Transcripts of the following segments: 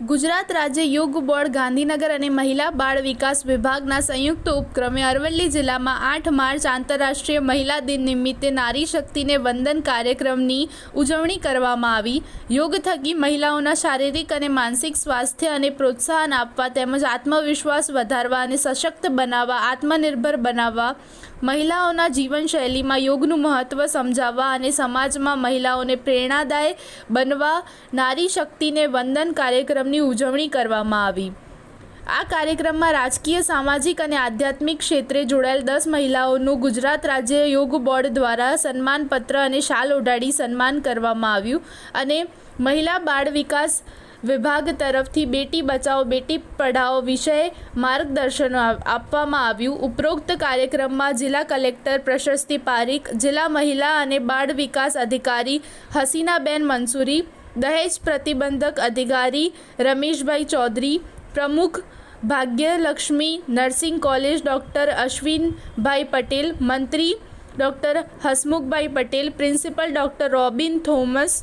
ગુજરાત રાજ્ય યોગ બોર્ડ ગાંધીનગર અને મહિલા બાળ વિકાસ વિભાગના સંયુક્ત ઉપક્રમે અરવલ્લી જિલ્લામાં આઠ માર્ચ આંતરરાષ્ટ્રીય મહિલા દિન નિમિત્તે નારી શક્તિને વંદન કાર્યક્રમની ઉજવણી કરવામાં આવી. યોગ થકી મહિલાઓના શારીરિક અને માનસિક સ્વાસ્થ્ય અને પ્રોત્સાહન આપવા તેમજ આત્મવિશ્વાસ વધારવા અને સશક્ત બનાવવા, આત્મનિર્ભર બનાવવા, મહિલાઓના જીવનશૈલીમાં યોગનું મહત્ત્વ સમજાવવા અને સમાજમાં મહિલાઓને પ્રેરણાદાય બનવા, નારી શક્તિને વંદન કાર્યક્રમની ઉજવણી કરવામાં આવી. આ કાર્યક્રમમાં રાજકીય, સામાજિક અને આધ્યાત્મિક ક્ષેત્રે જોડાયેલ દસ મહિલાઓનું ગુજરાત રાજ્ય યોગ બોર્ડ દ્વારા સન્માનપત્ર અને શાલ ઓઢાડી સન્માન કરવામાં આવ્યું અને મહિલા બાળ વિકાસ વિભાગ તરફથી બેટી બચાવો, બેટી પઢાઓ વિષય માર્ગદર્શન આપવામાં આવ્યું. ઉપરોક્ત કાર્યક્રમમાં જિલ્લા કલેક્ટર પ્રશસ્તિ પારીખ, જિલ્લા મહિલા અને બાળ વિકાસ અધિકારી હસીનાબેન મંસૂરી દહેજ પ્રતિબંધક અધિકારી રમેશભાઈ ચૌધરી પ્રમુખ Bhagyalakshmi nursing college doctor Ashwinbhai Patel મંત્રી doctor Hasmukhbhai Patel principal doctor Robin Thomas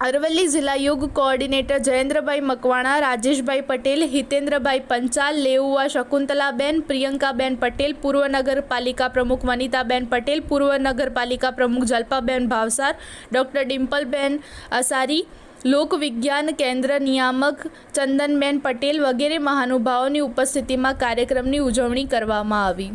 Aravalli જિલ્લા યોગ કોઓર્ડિનેટર જયેન્દ્રભાઈ મકવાણા, રાજેશભાઈ પટેલ, હિતેન્દ્રભાઈ પંચાલ, લેઉવા શકુંતલાબેન, પ્રિયંકાબેન પટેલ પૂર્વ નગરપાલિકા પ્રમુખ વનિતાબેન પટેલ પૂર્વ નગરપાલિકા પ્રમુખ જલ્પાબેન ભાવસાર, ડૉક્ટર ડિમ્પલબેન અસારી લોકવિજ્ઞાન કેન્દ્ર નિયામક ચંદનબેન પટેલ વગેરે મહાનુભાવોની ઉપસ્થિતિમાં કાર્યક્રમની ઉજવણી કરવામાં આવી.